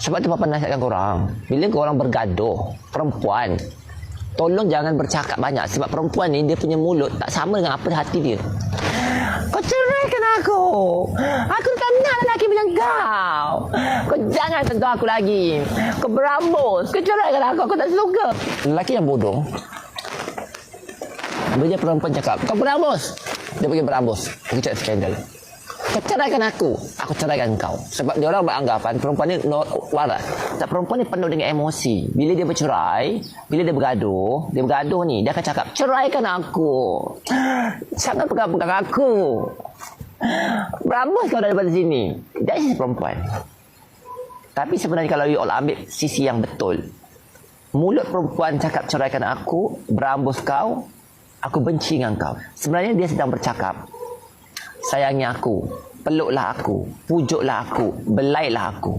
Sebab tu papa nasihatkan korang. Bila korang bergaduh, perempuan, tolong jangan bercakap banyak. Sebab perempuan ni dia punya mulut tak sama dengan apa hati dia. Kau ceraikan aku. Aku tak nak lelaki macam kau. Kau jangan sentuh aku lagi. Kau berambus. Kau ceraikan aku. Aku tak suka. Lelaki yang bodoh. Bila perempuan cakap, kau berambus. Dia pergi berambus. Pergi cakap skandal. Ceraikan aku, aku ceraikan kau. Sebab dia orang beranggapan perempuan ni no, waras. Tak perempuan ni penuh dengan emosi. Bila dia bercerai, bila dia bergaduh, dia bergaduh ni, dia akan cakap, ceraikan aku. Jangan pegang-pegang aku. Berambus kau daripada sini. That is perempuan. Tapi sebenarnya kalau you all ambil sisi yang betul, mulut perempuan cakap ceraikan aku, berambus kau, aku benci dengan kau. Sebenarnya dia sedang bercakap, sayangi aku, peluklah aku, pujuklah aku, belailah aku.